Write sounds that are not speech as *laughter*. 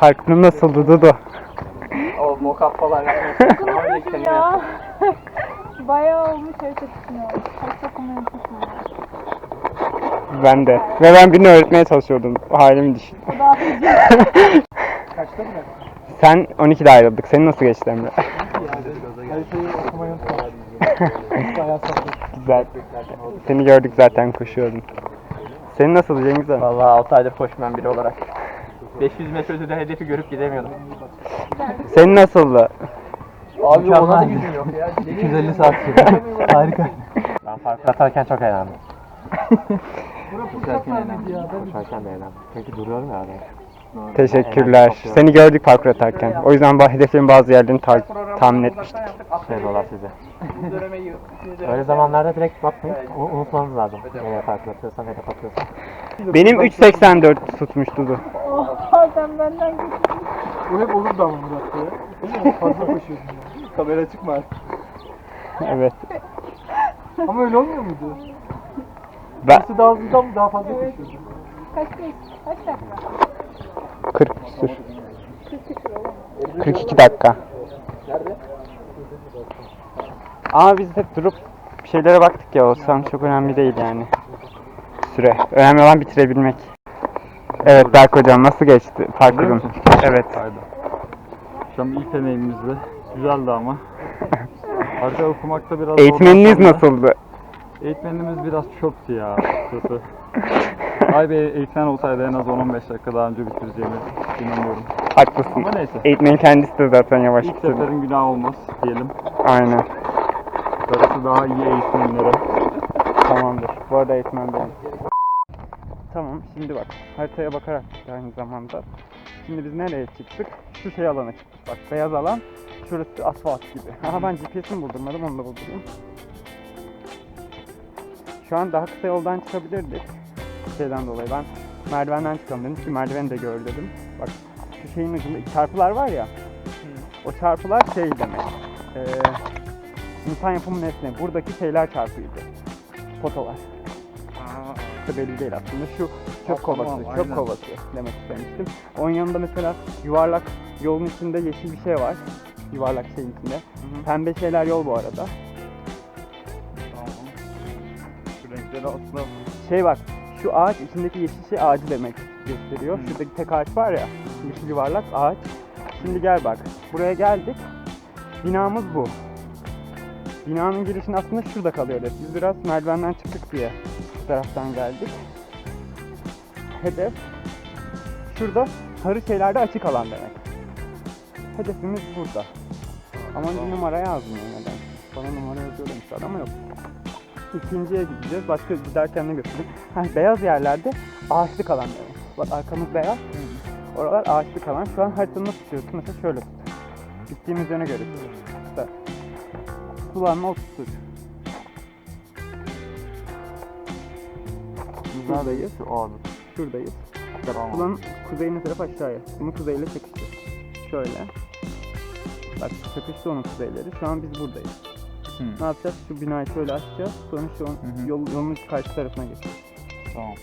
Parkuru nasıldı Dudu? O mokap falan. Unutmuşum ya. *laughs* Bayağı olmuş harita düşünüyorum. Harita okumayı. Ben de. Ve ben birini öğretmeye çalışıyordum. Halimi düşün. O da *laughs* atıcı. Kaçta mı? Sen 12'de ayrıldık. Senin nasıl geçti Emre? Haritayı okumayı unutma. Bayağı saplı. Güzel. Seni gördük zaten koşuyordun. Senin nasıl Cengiz abi? Valla 6 aydır koşmayan biri olarak. 500 metre ötede hedefi görüp gidemiyordum. *laughs* Senin nasıldı? Abi ona da gücüm yok ya. *laughs* 250 saat sürdü. *laughs* Harika. Ben fark atarken çok eğlendim. Koşarken eğlendim. Koşarken de eğlendim. Çünkü duruyorum ya arada. Teşekkürler. Seni gördük parkur atarken. O yüzden bah- hedeflerin bazı yerlerini ta- tahmin etmiştik. Şey dolar size. Öyle zamanlarda direkt bakmayın. Unutmanız lazım. Nereye fark atıyorsan, hedef atıyorsan. Benim 3.84 tutmuş Dudu. Oha sen benden küçük. Bu hep olurdu ama Murat ya. Değil mi? Fazla koşuyorsun ya. Kamera çıkma. Evet. Ama öyle olmuyor muydu? Ben Birisi daha hızlıdan mı daha fazla koşuyordu? Kaç geç? Kaç dakika? 40 küsür. 42 dakika. Nerede? Ama biz hep durup bir şeylere baktık ya olsam çok önemli değil yani. Süre. Önemli olan bitirebilmek. Evet Berk hocam nasıl geçti parkurun? Evet. Akşam ilk deneyimimizde. Güzeldi ama. *laughs* Harita okumakta biraz Eğitmeniniz zorlandım. nasıldı? Eğitmenimiz biraz çöptü ya. açıkçası. Ay be eğitmen olsaydı en az 10-15 dakika daha önce bitireceğimi inanıyorum. Haklısın. Ama neyse. Eğitmenin kendisi de zaten yavaş İlk bitirdi. seferin günah olmaz diyelim. Aynen. Darısı daha iyi eğitmenlere. Tamamdır. Bu arada eğitmen benim. Tamam şimdi bak haritaya bakarak aynı zamanda. Şimdi biz nereye çıktık? Şu şey alana çıktık. Bak beyaz alan şurası asfalt gibi. Aha ben GPS'imi buldurmadım onu da buldurayım. Şu an daha kısa yoldan çıkabilirdik. Şeyden dolayı ben merdivenden çıkalım dedim. Şu merdiveni de gör dedim. Bak şu şeyin ucunda çarpılar var ya. O çarpılar şey demek. Ee, insan yapımı nesne. Buradaki şeyler çarpıydı. Fotolar. İşte belli değil aslında. Şu çöp kovası, tamam, çöp aynen. kovası demek istemiştim. Onun yanında mesela yuvarlak yolun içinde yeşil bir şey var. Yuvarlak şeyin içinde. Pembe şeyler yol bu arada. Tamam. Şu renkleri aslında Şey bak, şu ağaç içindeki yeşil şey ağacı demek gösteriyor. Hı. Şuradaki tek ağaç var ya, yeşil yuvarlak ağaç. Şimdi gel bak, buraya geldik. Binamız bu. Binanın girişin aslında şurada kalıyor hedef. Biz biraz merdivenden çıktık diye taraftan geldik. Hedef şurada sarı şeylerde açık alan demek. Hedefimiz burada. Ama bir numara yazmıyor neden? Bana numara yazıyor demişler ama yok. İkinciye gideceğiz. Başka giderken ne götürdüm? Ha, beyaz yerlerde ağaçlık alan demek. Bak arkamız beyaz. Oralar ağaçlık alan. Şu an haritanı nasıl tutuyorsun? Mesela şöyle tut. Gittiğimiz yöne göre tut. İşte. Kulağına oturtur. Buradayız. şu. Şuradayız. Tamam. kulağın kuzeyine taraf aşağıya. Bunu kuzeyle çekiştir. Şöyle. Bak çakıştı onun kuzeyleri. Şu an biz buradayız. Hı. Ne yapacağız? Şu binayı şöyle açacağız. Sonra şu yol, yolun karşı tarafına geçeceğiz. Tamam.